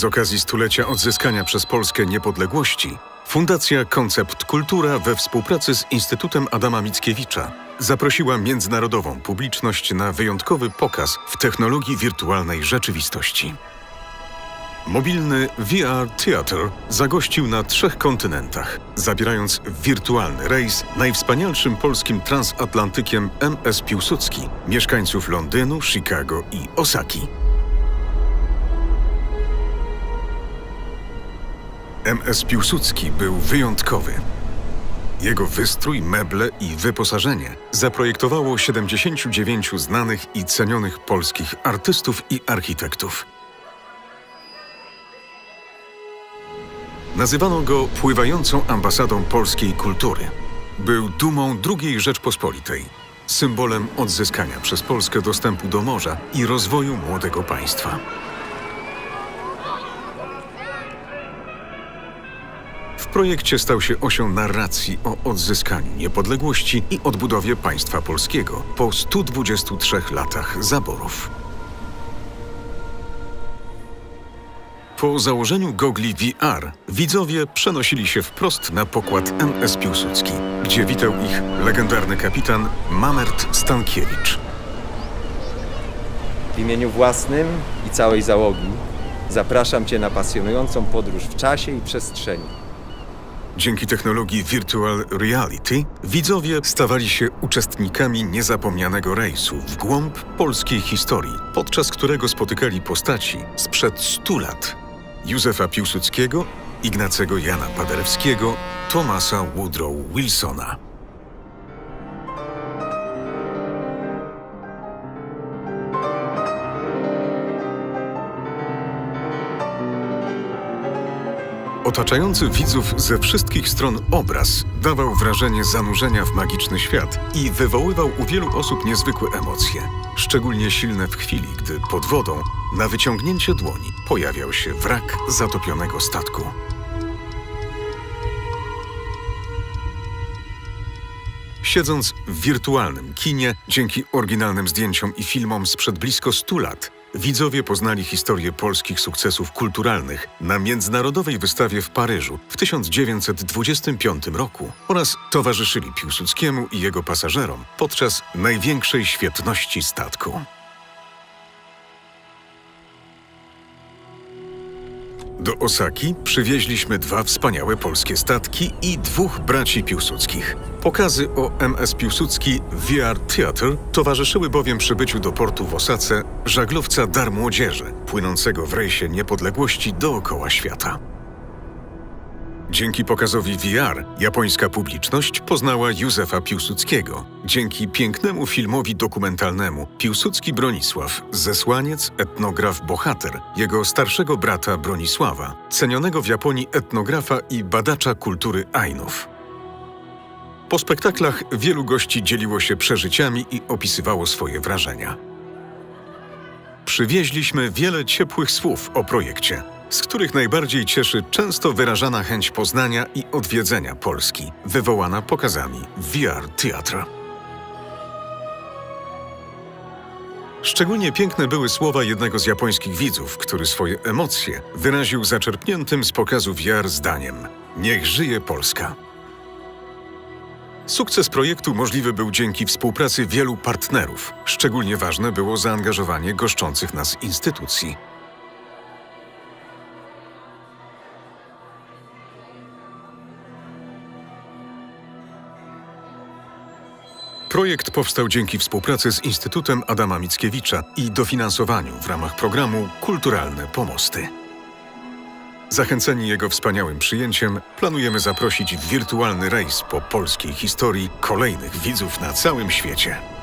Z okazji stulecia odzyskania przez Polskę niepodległości, Fundacja Koncept Kultura we współpracy z Instytutem Adama Mickiewicza zaprosiła międzynarodową publiczność na wyjątkowy pokaz w technologii wirtualnej rzeczywistości. Mobilny VR Theater zagościł na trzech kontynentach, zabierając wirtualny rejs najwspanialszym polskim transatlantykiem MS Piłsudski, mieszkańców Londynu, Chicago i Osaki. MS Piłsudski był wyjątkowy. Jego wystrój, meble i wyposażenie zaprojektowało 79 znanych i cenionych polskich artystów i architektów. Nazywano go pływającą ambasadą polskiej kultury. Był dumą II Rzeczpospolitej, symbolem odzyskania przez Polskę dostępu do morza i rozwoju młodego państwa. Projekcie stał się osią narracji o odzyskaniu niepodległości i odbudowie państwa polskiego po 123 latach zaborów. Po założeniu gogli VR widzowie przenosili się wprost na pokład MS Piłsudski, gdzie witał ich legendarny kapitan Mamert Stankiewicz. W imieniu własnym i całej załogi zapraszam Cię na pasjonującą podróż w czasie i przestrzeni. Dzięki technologii Virtual Reality widzowie stawali się uczestnikami niezapomnianego rejsu w głąb polskiej historii, podczas którego spotykali postaci sprzed 100 lat. Józefa Piłsudskiego, Ignacego Jana Paderewskiego, Thomasa Woodrow Wilsona. Otaczający widzów ze wszystkich stron obraz dawał wrażenie zanurzenia w magiczny świat i wywoływał u wielu osób niezwykłe emocje, szczególnie silne w chwili, gdy pod wodą, na wyciągnięcie dłoni, pojawiał się wrak zatopionego statku. Siedząc w wirtualnym kinie, dzięki oryginalnym zdjęciom i filmom sprzed blisko 100 lat, widzowie poznali historię polskich sukcesów kulturalnych na międzynarodowej wystawie w Paryżu w 1925 roku oraz towarzyszyli Piłsudskiemu i jego pasażerom podczas największej świetności statku. Do Osaki przywieźliśmy dwa wspaniałe polskie statki i dwóch braci Piłsudskich. Pokazy o MS Piłsudski VR Theater towarzyszyły bowiem przybyciu do portu w Osace żaglowca Dar Młodzieży, płynącego w rejsie niepodległości dookoła świata. Dzięki pokazowi VR japońska publiczność poznała Józefa Piłsudskiego. Dzięki pięknemu filmowi dokumentalnemu Piłsudski Bronisław, zesłaniec, etnograf, bohater, jego starszego brata Bronisława, cenionego w Japonii etnografa i badacza kultury Ainów. Po spektaklach wielu gości dzieliło się przeżyciami i opisywało swoje wrażenia. Przywieźliśmy wiele ciepłych słów o projekcie, z których najbardziej cieszy często wyrażana chęć poznania i odwiedzenia Polski, wywołana pokazami VR Theatre. Szczególnie piękne były słowa jednego z japońskich widzów, który swoje emocje wyraził zaczerpniętym z pokazu VR zdaniem: Niech żyje Polska! Sukces projektu możliwy był dzięki współpracy wielu partnerów. Szczególnie ważne było zaangażowanie goszczących nas instytucji. Projekt powstał dzięki współpracy z Instytutem Adama Mickiewicza i dofinansowaniu w ramach programu Kulturalne Pomosty. Zachęceni jego wspaniałym przyjęciem, planujemy zaprosić w wirtualny rejs po polskiej historii kolejnych widzów na całym świecie.